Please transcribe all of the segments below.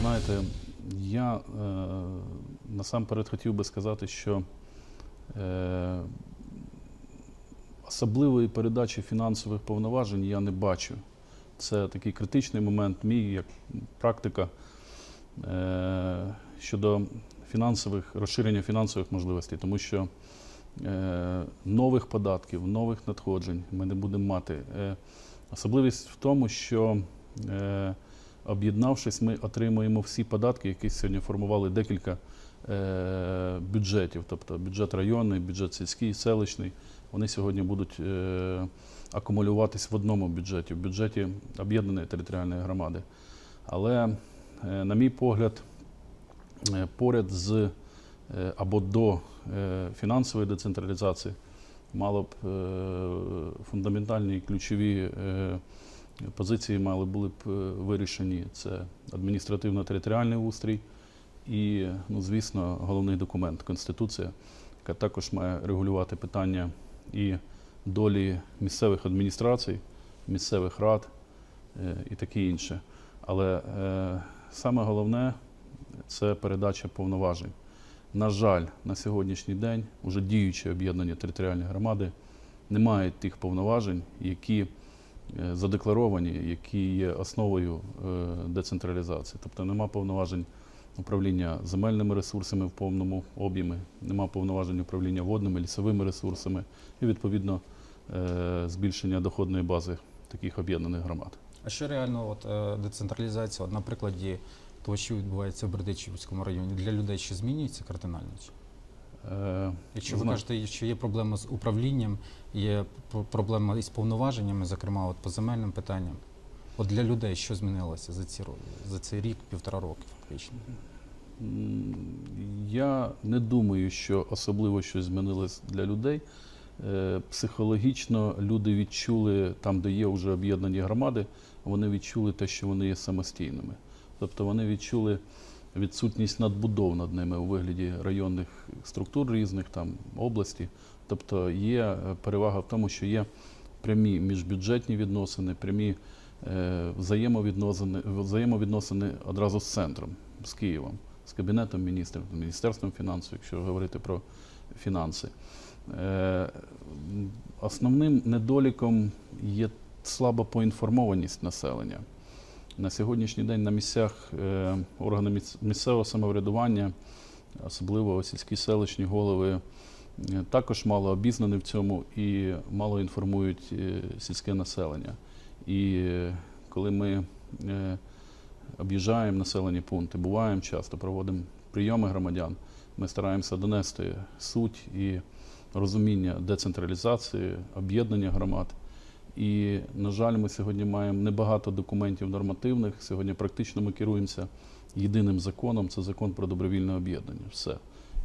знаєте, я е, насамперед хотів би сказати, що е, особливої передачі фінансових повноважень я не бачу. Це такий критичний момент мій як практика е, щодо фінансових розширення фінансових можливостей, тому що е, нових податків, нових надходжень ми не будемо мати. Е, особливість в тому, що е, об'єднавшись, ми отримуємо всі податки, які сьогодні формували декілька е, бюджетів, тобто бюджет районний, бюджет сільський, селищний. Вони сьогодні будуть е, акумулюватись в одному бюджеті, в бюджеті об'єднаної територіальної громади. Але, е, на мій погляд, поряд з або до фінансової децентралізації мало б фундаментальні ключові позиції мали були б е, вирішені. Це адміністративно-територіальний устрій і, ну, звісно, головний документ Конституція, яка також має регулювати питання і долі місцевих адміністрацій, місцевих рад е, і таке інше. Але е, саме головне це передача повноважень. На жаль, на сьогоднішній день вже діючі об'єднані територіальні громади не мають тих повноважень, які задекларовані, які є основою е, децентралізації. Тобто нема повноважень управління земельними ресурсами в повному об'ємі, нема повноважень управління водними, лісовими ресурсами і, відповідно, е, збільшення доходної бази таких об'єднаних громад. А що реально от, е, децентралізація, от, на прикладі того, що відбувається в Бердичівському районі, для людей ще змінюється кардинально? Е, Якщо ви кажете, що є проблема з управлінням, є проблема із повноваженнями, зокрема от, по земельним питанням. От для людей що змінилося за, ці, за цей рік, півтора роки фактично? Я не думаю, що особливо щось змінилось для людей. Е, Психологічно люди відчули там, де є вже об'єднані громади, вони відчули те, що вони є самостійними. Тобто вони відчули відсутність надбудов над ними у вигляді районних структур різних, там області. Тобто є е, перевага в тому, що є прямі міжбюджетні відносини, прямі е, взаємовідносини, взаємовідносини одразу з центром, з Києвом, з Кабінетом міністрів, Міністерством фінансів, якщо говорити про фінанси. Е, Основним недоліком є слаба поінформованість населення. На сьогоднішній день на місцях е, органи місцевого самоврядування, особливо сільські селищні голови, е, також мало обізнані в цьому і мало інформують е, сільське населення. І коли ми об'їжджаємо населені пункти, буваємо часто, проводимо прийоми громадян, ми стараємося донести суть і розуміння децентралізації, об'єднання громад. І, на жаль, ми сьогодні маємо небагато документів нормативних. Сьогодні практично ми керуємося єдиним законом це закон про добровільне об'єднання. Все,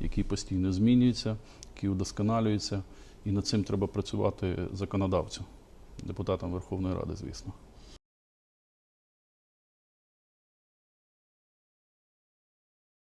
який постійно змінюється, який удосконалюється. І над цим треба працювати законодавцю, депутатам Верховної Ради, звісно.